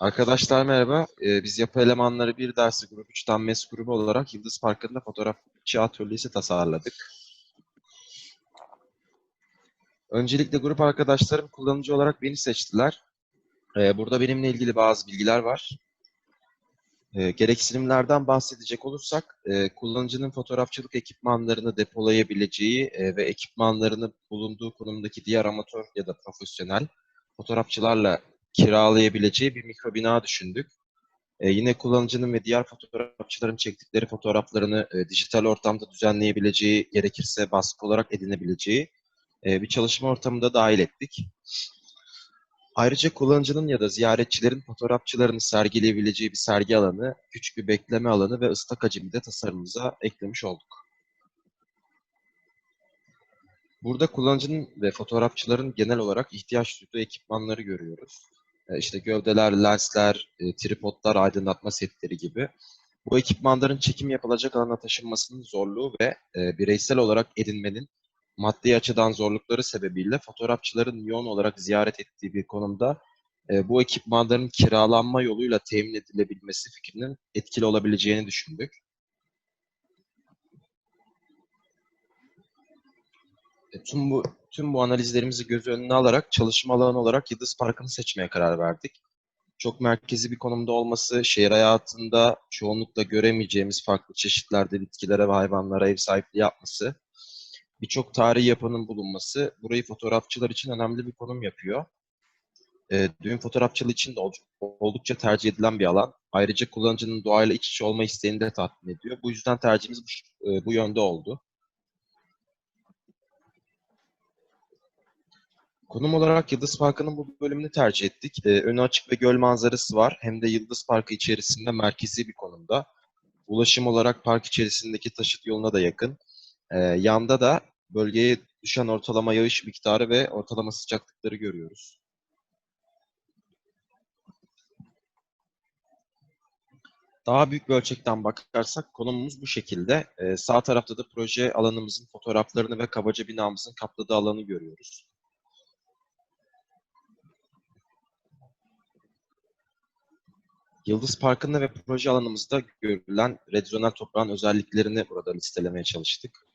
Arkadaşlar merhaba. Ee, biz Yapı Elemanları bir dersi grubu 3'ten MES grubu olarak Yıldız Parkı'nda fotoğrafçı atölyesi tasarladık. Öncelikle grup arkadaşlarım kullanıcı olarak beni seçtiler. Ee, burada benimle ilgili bazı bilgiler var. Ee, gereksinimlerden bahsedecek olursak, e, kullanıcının fotoğrafçılık ekipmanlarını depolayabileceği e, ve ekipmanlarını bulunduğu konumdaki diğer amatör ya da profesyonel fotoğrafçılarla kiralayabileceği bir mikro bina düşündük. E, yine kullanıcının ve diğer fotoğrafçıların çektikleri fotoğraflarını e, dijital ortamda düzenleyebileceği, gerekirse baskı olarak edinebileceği e, bir çalışma ortamında dahil ettik. Ayrıca kullanıcının ya da ziyaretçilerin fotoğrafçılarını sergileyebileceği bir sergi alanı, küçük bir bekleme alanı ve ıslak hacimi de tasarımımıza eklemiş olduk. Burada kullanıcının ve fotoğrafçıların genel olarak ihtiyaç duyduğu ekipmanları görüyoruz. E, İşte gövdeler, lensler, e, tripodlar, aydınlatma setleri gibi. Bu ekipmanların çekim yapılacak alana taşınmasının zorluğu ve e, bireysel olarak edinmenin maddi açıdan zorlukları sebebiyle fotoğrafçıların yoğun olarak ziyaret ettiği bir konumda bu ekipmanların kiralanma yoluyla temin edilebilmesi fikrinin etkili olabileceğini düşündük. Tüm bu tüm bu analizlerimizi göz önüne alarak çalışma alanı olarak Yıldız Parkı'nı seçmeye karar verdik. Çok merkezi bir konumda olması, şehir hayatında çoğunlukla göremeyeceğimiz farklı çeşitlerde bitkilere ve hayvanlara ev sahipliği yapması, birçok tarihi yapının bulunması burayı fotoğrafçılar için önemli bir konum yapıyor. E, düğün fotoğrafçılığı için de ol- oldukça tercih edilen bir alan. Ayrıca kullanıcının doğayla iç içe olma isteğini de tatmin ediyor. Bu yüzden tercihimiz bu, e, bu yönde oldu. Konum olarak Yıldız Parkı'nın bu bölümünü tercih ettik. Ee, önü açık ve göl manzarası var. Hem de Yıldız Parkı içerisinde merkezi bir konumda. Ulaşım olarak park içerisindeki taşıt yoluna da yakın. Ee, yanda da bölgeye düşen ortalama yağış miktarı ve ortalama sıcaklıkları görüyoruz. Daha büyük bir ölçekten bakarsak konumumuz bu şekilde. Ee, sağ tarafta da proje alanımızın fotoğraflarını ve kabaca binamızın kapladığı alanı görüyoruz. Yıldız Parkı'nda ve proje alanımızda görülen redyonel toprağın özelliklerini burada listelemeye çalıştık.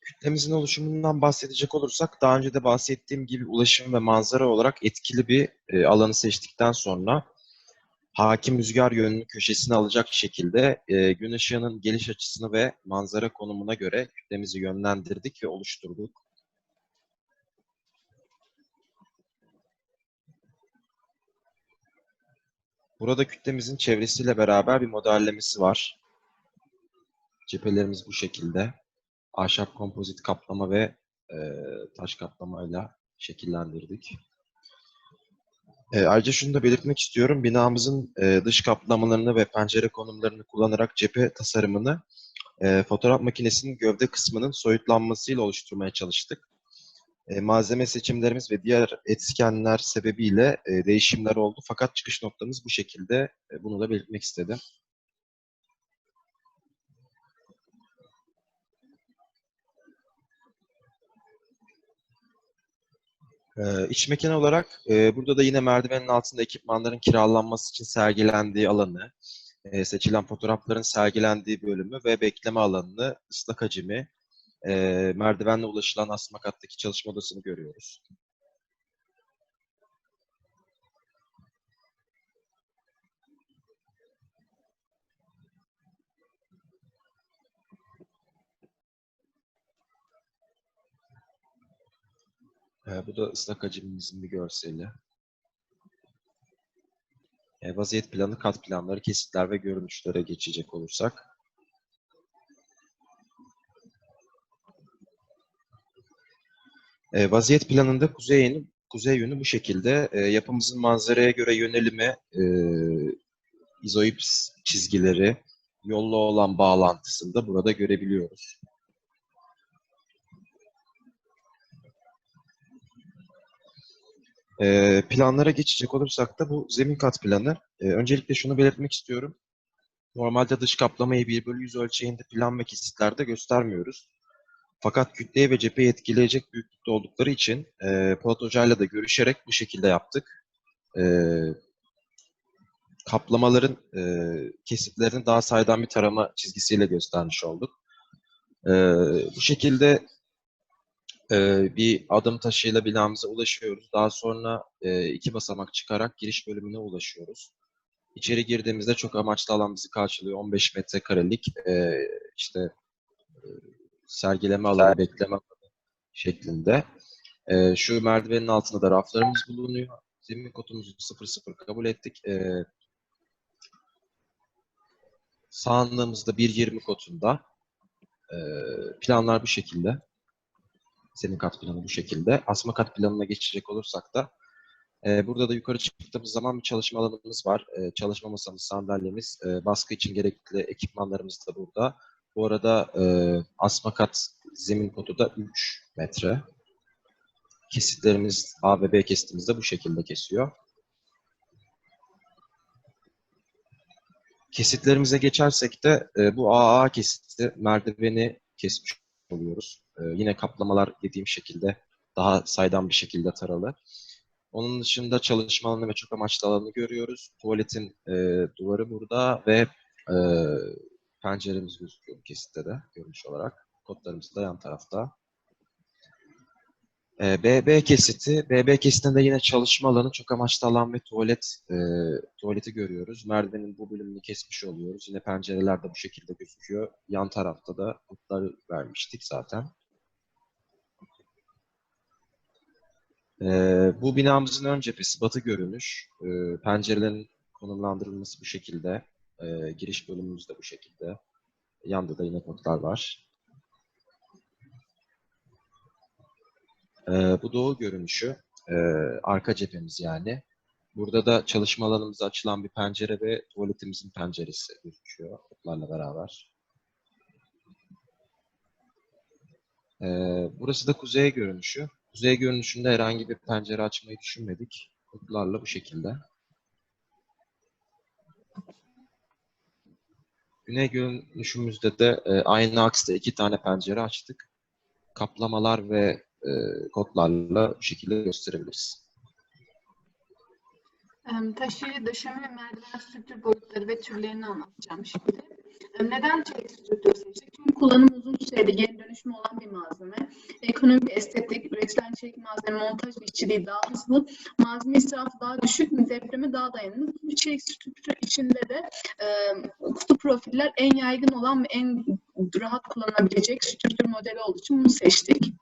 Kütlemizin oluşumundan bahsedecek olursak, daha önce de bahsettiğim gibi ulaşım ve manzara olarak etkili bir e, alanı seçtikten sonra hakim rüzgar yönünü köşesine alacak şekilde e, gün ışığının geliş açısını ve manzara konumuna göre kütlemizi yönlendirdik ve oluşturduk. Burada kütlemizin çevresiyle beraber bir modellemesi var. Cephelerimiz bu şekilde. Ahşap kompozit kaplama ve e, taş kaplamayla şekillendirdik. E, ayrıca şunu da belirtmek istiyorum. Binamızın e, dış kaplamalarını ve pencere konumlarını kullanarak cephe tasarımını e, fotoğraf makinesinin gövde kısmının soyutlanmasıyla oluşturmaya çalıştık. E, malzeme seçimlerimiz ve diğer etkenler sebebiyle e, değişimler oldu. Fakat çıkış noktamız bu şekilde. E, bunu da belirtmek istedim. E, iç mekan olarak burada da yine merdivenin altında ekipmanların kiralanması için sergilendiği alanı, seçilen fotoğrafların sergilendiği bölümü ve bekleme alanını, ıslak hacimi, e, merdivenle ulaşılan asma kattaki çalışma odasını görüyoruz. E, bu da ıslak hacimimizin bir görseli. E, vaziyet planı, kat planları, kesitler ve görünüşlere geçecek olursak. E, vaziyet planında kuzey yönü, kuzey yönü bu şekilde. E, yapımızın manzaraya göre yönelimi, e, izoips çizgileri, yolla olan bağlantısını da burada görebiliyoruz. E, planlara geçecek olursak da bu zemin kat planı. E, öncelikle şunu belirtmek istiyorum. Normalde dış kaplamayı 1 bölü 100 ölçeğinde plan ve kesitlerde göstermiyoruz. Fakat kütleyi ve cepheyi etkileyecek büyüklükte oldukları için e, Polat Hoca'yla da görüşerek bu şekilde yaptık. E, kaplamaların e, kesitlerini daha saydam bir tarama çizgisiyle göstermiş olduk. E, bu şekilde e, bir adım taşıyla binamıza ulaşıyoruz. Daha sonra e, iki basamak çıkarak giriş bölümüne ulaşıyoruz. İçeri girdiğimizde çok amaçlı alan bizi karşılıyor. 15 metrekarelik e, işte e, sergileme alanı, bekleme alanı şeklinde. E, şu merdivenin altında da raflarımız bulunuyor. Zemin kodumuzu 00 kabul ettik. E, sağındığımızda 1.20 kodunda. E, planlar bu şekilde. Senin kat planı bu şekilde. Asma kat planına geçecek olursak da e, burada da yukarı çıktığımız zaman bir çalışma alanımız var. E, çalışma masamız, sandalyemiz, e, baskı için gerekli ekipmanlarımız da burada. Bu arada e, asma kat zemin kodu da 3 metre. Kesitlerimiz A ve B kesitimiz de bu şekilde kesiyor. Kesitlerimize geçersek de e, bu AA kesiti merdiveni kesmiş oluyoruz. E, yine kaplamalar dediğim şekilde daha saydam bir şekilde taralı. Onun dışında çalışma alanı ve çok amaçlı alanı görüyoruz. Tuvaletin e, duvarı burada ve e, penceremiz gözüküyor kesitte de görünüş olarak. Kodlarımız da yan tarafta. E, BB kesiti. BB kesitinde yine çalışma alanı, çok amaçlı alan ve tuvalet e, tuvaleti görüyoruz. Merdivenin bu bölümünü kesmiş oluyoruz. Yine pencereler de bu şekilde gözüküyor. Yan tarafta da kodları vermiştik zaten. E, bu binamızın ön cephesi batı görünüş. E, pencerelerin konumlandırılması bu şekilde. E, giriş bölümümüz de bu şekilde. Yanda da yine kodlar var. E, bu doğu görünüşü. E, arka cephemiz yani. Burada da çalışma alanımıza açılan bir pencere ve tuvaletimizin penceresi gözüküyor kodlarla beraber. E, burası da kuzey görünüşü. Kuzey görünüşünde herhangi bir pencere açmayı düşünmedik. Kodlarla bu şekilde. Güney görünüşümüzde de e, aynı aksta iki tane pencere açtık. Kaplamalar ve e, kodlarla bu şekilde gösterebiliriz. Taşıyıcı döşeme ve merdiven strüktür boyutları ve türlerini anlatacağım şimdi. Neden çelik strüktür seçtik? Çünkü kullanım uzun süreli geri dönüşümü olan bir malzeme. Ekonomik, estetik, üretilen çelik malzeme montaj işçiliği daha hızlı, malzeme israfı daha düşük, depreme daha dayanıklı. Bu çelik strüktür içinde de e, kutu profiller en yaygın olan ve en rahat kullanabilecek strüktür modeli olduğu için bunu seçtik.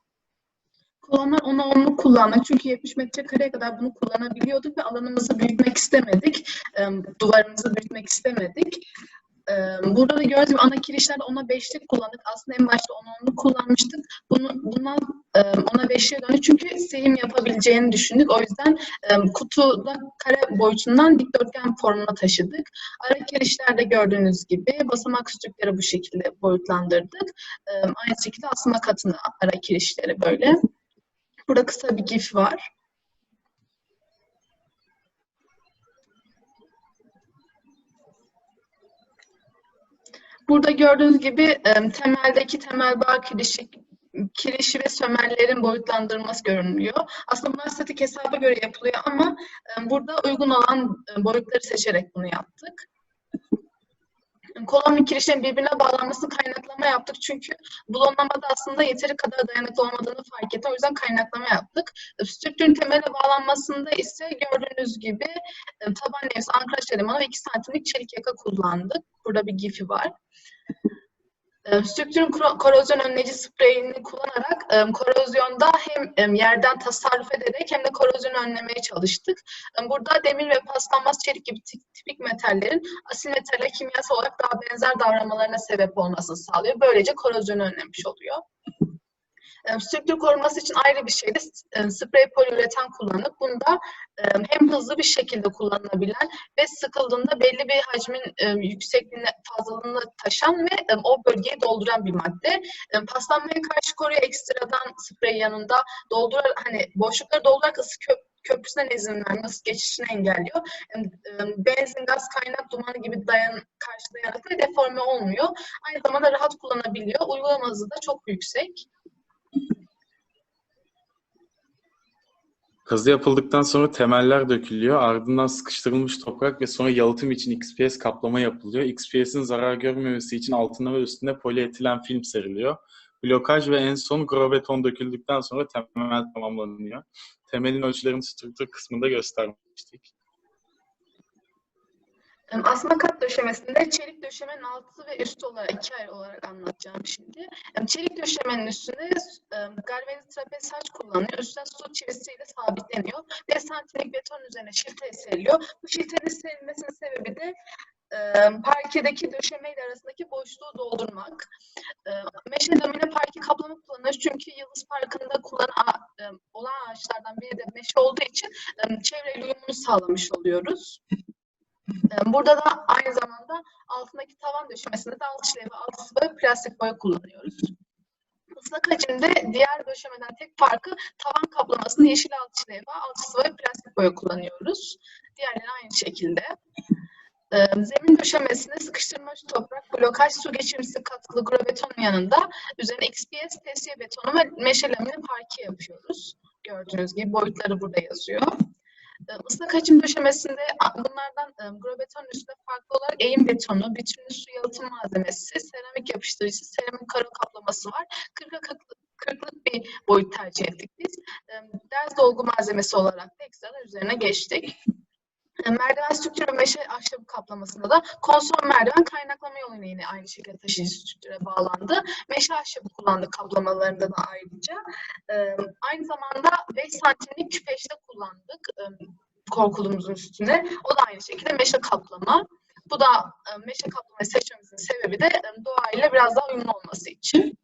Kolonlar ona onluk kullanmak. Çünkü 70 metrekareye kadar bunu kullanabiliyorduk ve alanımızı büyütmek istemedik. E, duvarımızı büyütmek istemedik. Burada da gördüğünüz gibi ana kirişlerde ona beşlik kullandık. Aslında en başta ona onluk kullanmıştık. Bunu, bundan ona beşliğe döndük. Çünkü seyim yapabileceğini düşündük. O yüzden kutuda kare boyutundan dikdörtgen formuna taşıdık. Ara kirişlerde gördüğünüz gibi basamak sütükleri bu şekilde boyutlandırdık. Aynı şekilde asma katını ara kirişleri böyle. Burada kısa bir gif var. Burada gördüğünüz gibi temeldeki temel bağ kirişi, kirişi ve sömellerin boyutlandırılması görünüyor. Aslında bunlar statik hesaba göre yapılıyor ama burada uygun olan boyutları seçerek bunu yaptık. Kolon ve kirişlerin birbirine bağlanmasını kaynaklama yaptık. Çünkü bulonlamada aslında yeteri kadar dayanıklı olmadığını fark ettim. O yüzden kaynaklama yaptık. Strüktürün temele bağlanmasında ise gördüğünüz gibi e, taban nevsi, ankraj elemanı ve 2 santimlik çelik yaka kullandık. Burada bir gifi var. E, Strüktürün korozyon önleyici spreyini kullanarak korozyonda hem yerden tasarruf ederek hem de korozyonu önlemeye çalıştık. Burada demir ve paslanmaz çelik gibi tip- tipik metallerin asil metale kimyasal olarak daha benzer davranmalarına sebep olmasını sağlıyor. Böylece korozyonu önlemiş oluyor. E, Strüktür koruması için ayrı bir şeyde e, sprey poliüreten kullanıp bunda e, hem hızlı bir şekilde kullanılabilen ve sıkıldığında belli bir hacmin e, yüksekliğine, fazlalığını taşan ve e, o bölgeyi dolduran bir madde. Paslanmaya karşı koruyor ekstradan sprey yanında doldurar hani boşlukları doldurarak ısı kö- köprüsünden izin ısı geçişini engelliyor. Benzin, gaz, kaynak dumanı gibi dayan, karşı dayanıklı deforme olmuyor. Aynı zamanda rahat kullanabiliyor. Uygulama hızı da çok yüksek. Kazı yapıldıktan sonra temeller dökülüyor. Ardından sıkıştırılmış toprak ve sonra yalıtım için XPS kaplama yapılıyor. XPS'in zarar görmemesi için altına ve üstüne polietilen film seriliyor. Blokaj ve en son grobeton döküldükten sonra temel tamamlanıyor. Temelin ölçülerini strüktür kısmında göstermiştik. Asma kat döşemesinde çelik döşemenin altı ve üstü olarak iki ayrı olarak anlatacağım şimdi. Çelik döşemenin üstüne em, galvanize trapez saç kullanılıyor. Üstüne su çivisiyle sabitleniyor. 5 santimlik beton üzerine şilte seriliyor. Bu şiltenin serilmesinin sebebi de parkedeki döşemeyle arasındaki boşluğu doldurmak. Meşe domine parke kaplama kullanılır çünkü Yıldız Parkı'nda kullanılan em, olan ağaçlardan biri de meşe olduğu için çevreyle uyumunu sağlamış oluyoruz. Ee, Burada da aynı zamanda altındaki tavan döşemesinde de alt şilevi, alt sıvı plastik boya kullanıyoruz. Islak hacimde diğer döşemeden tek farkı tavan kaplamasında yeşil şilevi, alt sıvı ve plastik boya kullanıyoruz. Diğerleri aynı şekilde. Ee, Zemin döşemesinde sıkıştırılmış toprak, blokaj, su geçirmesi katkılı grobetonun yanında üzerine XPS, tesiye betonu ve meşe lamine parke yapıyoruz. Gördüğünüz gibi boyutları burada yazıyor. Islak hacim döşemesinde a- bunlardan grobeton üstünde farklı olarak eğim betonu, bütünlü su yalıtım malzemesi, seramik yapıştırıcısı, seramik karo kaplaması var. 40'a 40'lık bir boyut tercih ettik biz. Ders dolgu malzemesi olarak da üzerine geçtik. E, Merdiven strüktürü ve ahşabı kaplamasında da konsol merdiven kaynaklama yoluyla yine aynı şekilde taşıyıcı strüktüre bağlandı. Meşe ahşabı kullandık kaplamalarında da ayrıca. E, aynı zamanda 5 santimlik küpeşte kullandık e, korkulumuzun üstüne. O da aynı şekilde meşe kaplama. Bu da e, meşe kaplamayı seçmemizin sebebi de e, doğayla biraz daha uyumlu olması için.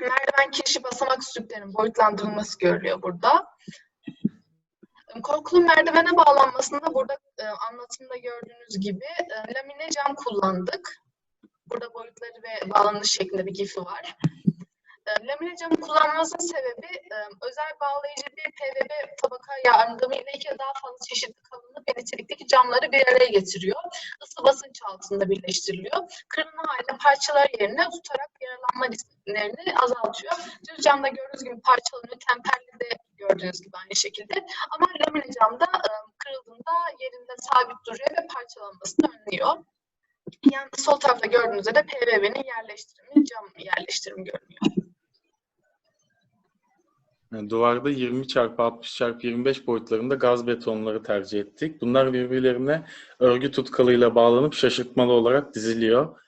Merdiven kirişi basamak strüktürlerinin boyutlandırılması görülüyor burada. E, Korkulu merdivene bağlanmasında burada e, anlatımda gördüğünüz gibi e, lamine cam kullandık. Burada boyutları ve bağlanış şeklinde bir gifi var. E, Lamine camı kullanmasının sebebi e, özel bağlayıcı bir PVB tabaka yardımıyla iki daha fazla çeşitli kalınlık ve nitelikteki camları bir araya getiriyor. Isı basınç altında birleştiriliyor. Kırılma halinde parçalar yerine tutarak yaralanma risklerini azaltıyor. Düz camda gördüğünüz gibi parçalanıyor. Temperli de gördüğünüz gibi aynı şekilde. Ama lamine camda e, kırıldığında yerinde sabit duruyor ve parçalanmasını önlüyor. Yani sol tarafta gördüğünüzde de PVB'nin yerleştirimi, cam yerleştirimi görünüyor. Duvarda 20 x 60 x 25 boyutlarında gaz betonları tercih ettik. Bunlar birbirlerine örgü tutkalıyla bağlanıp şaşırtmalı olarak diziliyor.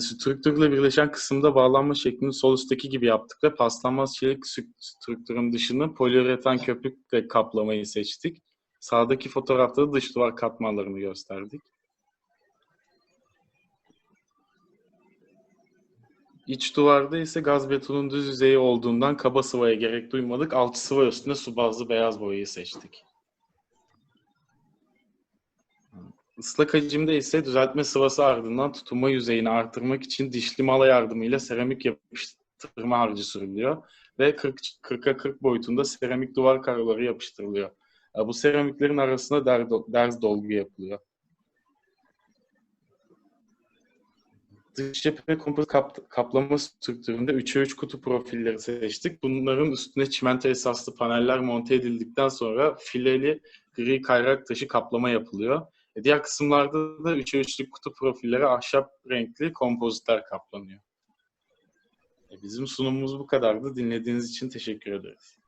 Strüktürle birleşen kısımda bağlanma şeklini sol üstteki gibi yaptık ve paslanmaz çelik strüktürün dışını poliüretan köpükle kaplamayı seçtik. Sağdaki fotoğrafta da dış duvar katmanlarını gösterdik. İç duvarda ise gaz betonun düz yüzeyi olduğundan kaba sıvaya gerek duymadık. Altı sıva üstüne su bazlı beyaz boyayı seçtik. Islak hacimde ise düzeltme sıvası ardından tutunma yüzeyini artırmak için dişli mala yardımıyla seramik yapıştırma harcı sürülüyor ve 40 40'a 40 boyutunda seramik duvar karoları yapıştırılıyor. E, Bu seramiklerin arasına der, derz dolgu yapılıyor. Dış cephe kompozit kap- kaplama strüktüründe 3'e 3 kutu profilleri seçtik. Bunların üstüne çimento esaslı paneller monte edildikten sonra fileli gri kayrak taşı kaplama yapılıyor. E, Diğer kısımlarda da 3'e 3'lük kutu profilleri ahşap renkli kompozitler kaplanıyor. E, Bizim sunumumuz bu kadardı. Dinlediğiniz için teşekkür ederiz.